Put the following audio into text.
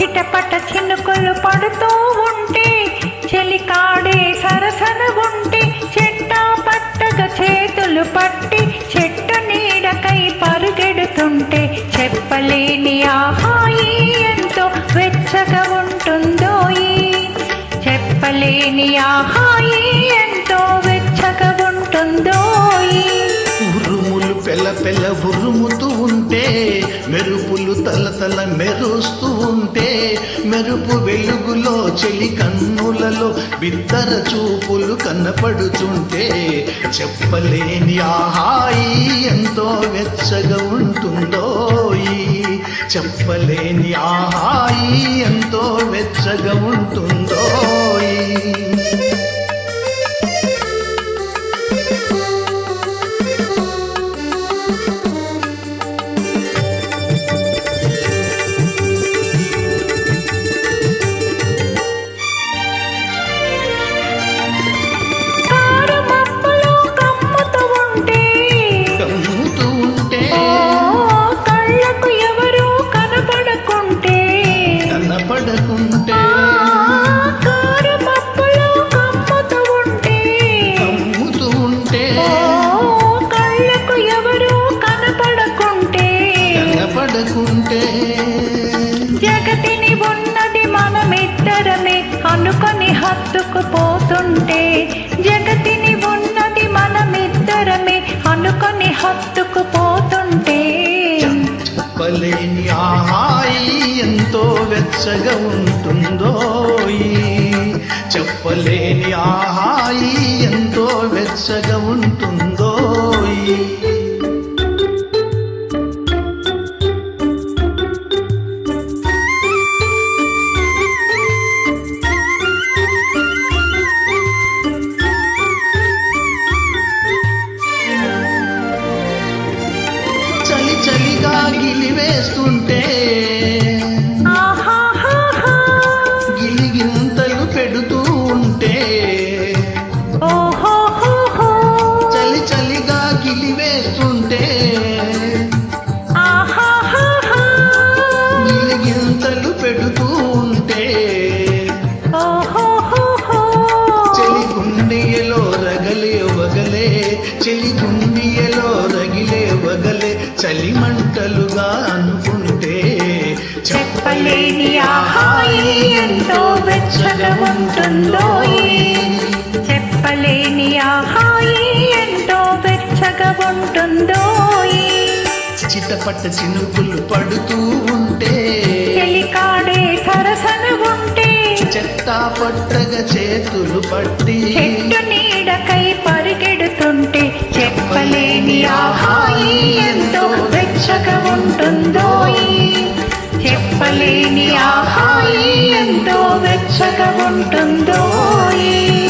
చిటపట చినుకులు పడుతూ ఉంటే చెలికాడే సరసన ఉంటే చెట్టా పట్టగా చేతులు పట్టి చెట్టు నీడకై పరుగెడుతుంటే చెప్పలేని ఆహాయి ఎంతో వెచ్చగా ఉంటుందో చెప్పలేని ఆహాయి ఎంతో వెచ్చగా ఉంటుందో ఉరుములు పెళ్ళ పెళ్ళ ఉరుముతూ తల మెరుస్తూ ఉంటే మెరుపు వెలుగులో చెలి కన్నులలో బిద్దర చూపులు కనపడుతుంటే చెప్పలేని ఆహాయి ఎంతో వెచ్చగా ఉంటుందో చెప్పలేని ఆహాయి ఎంతో వెచ్చగా ఉంటుందో అనుకొని హత్తుకుపోతుంటే జగతిని ఉన్నది మనమిద్దరమే అనుకొని హత్తుకుపోతుంటే. చెప్పలేని ఆహాయి ఎంతో వెచ్చగా ఉంటుందో చెప్పలేని ఆహాయి ఎంతో వెచ్చగా ఉంటుందో నిలివేస్తుంటే చలి మంటలుగా అనుకుంటే చెప్పలేని ఆహాయి ఎంతో వెచ్చగా ఉంటుందో. చెప్పలేని ఆహాయి ఎంతో వెచ్చగా ఉంటుందో. చిటపట చినుకులు పడుతూ ఉంటే చెలికాడే సరసన ఉంటే చెత్త పట్టగా చేతులు పట్టి ఉంటుందో చెప్పలేని ఆహాయి ఎంతో వెచ్చగా ఉంటుందో ఈ.